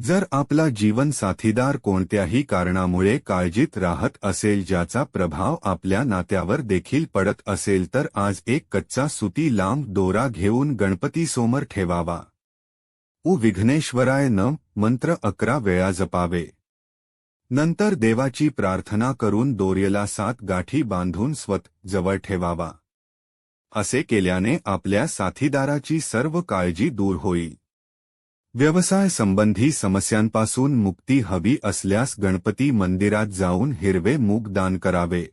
जर आपला जीवन साथीदार कोणत्याही कारणामुळे काळजीत राहत असेल ज्याचा प्रभाव आपल्या नात्यावर देखील पडत असेल तर आज एक कच्चा सुती लांब दोरा घेऊन गणपतीसमोर ठेवावा. उ विघ्नेश्वराय न मंत्र अकरा वेळा जपावे. नंतर देवाची प्रार्थना करून दोर्यला सात गाठी बांधून स्वत जवळ ठेवावा. असे केल्याने आपल्या साथीदाराची सर्व काळजी दूर होईल. व्यवसाय संबंधी समस्यांपासून मुक्ती हवी असल्यास गणपती मंदिरात जाऊन हिरवे मूग दान करावे.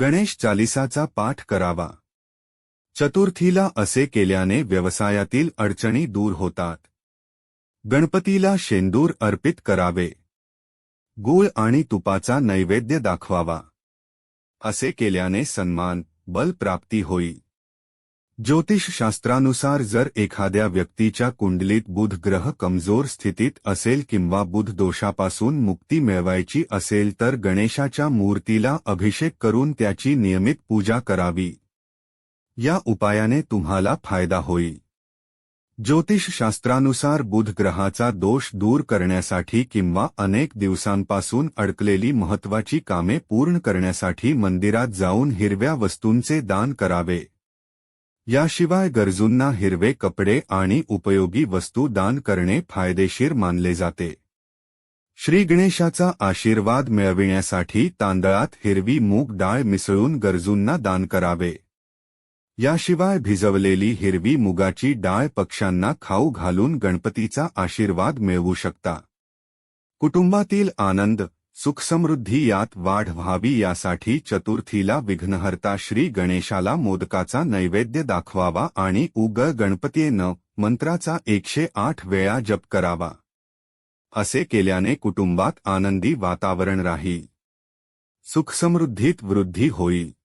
गणेश चालिसाचा पाठ करावा. चतुर्थीला असे केल्याने व्यवसायातील अडचणी दूर होतात. गणपतीला शेंदूर अर्पित करावे. गूळ आणि तुपाचा नैवेद्य दाखवावा. असे केल्याने सन्मान बल प्राप्ती होईल ज्योतिषशास्त्रानुसार जर एखाद्या व्यक्तीच्या कुंडलीत बुध ग्रह कमजोर स्थितीत असेल किंवा बुध दोषापासून मुक्ती मिळवायची असेल तर गणेशाच्या मूर्तीला अभिषेक करून त्याची नियमित पूजा करावी. या उपायाने तुम्हाला फायदा होईल. ज्योतिषशास्त्रानुसार बुध ग्रहाचा दोष दूर करण्यासाठी किंवा अनेक दिवसांपासून अडकलेली महत्वाची कामे पूर्ण करण्यासाठी मंदिरात जाऊन हिरव्या वस्तूंचे दान करावे. याशिवाय गरजूंना हिरवे कपडे आणि उपयोगी वस्तू दान करणे फायदेशीर मानले जाते. श्री गणेशाचा आशीर्वाद मिळविण्यासाठी तांदळात हिरवी मूग डाळ मिसळून गरजूंना दान करावे. याशिवाय भिजवलेली हिरवी मुगाची डाळ पक्ष्यांना खाऊ घालून गणपतीचा आशीर्वाद मिळवू शकता. कुटुंबातील आनंद सुखसमृद्धी यात वाढ व्हावी यासाठी चतुर्थीला विघ्नहर्ता श्री गणेशाला मोदकाचा नैवेद्य दाखवावा आणि उग गणपतीनं मंत्राचा एकशे आठ वेळा जप करावा. असे केल्याने कुटुंबात आनंदी वातावरण राहील. सुखसमृद्धीत वृद्धी होईल.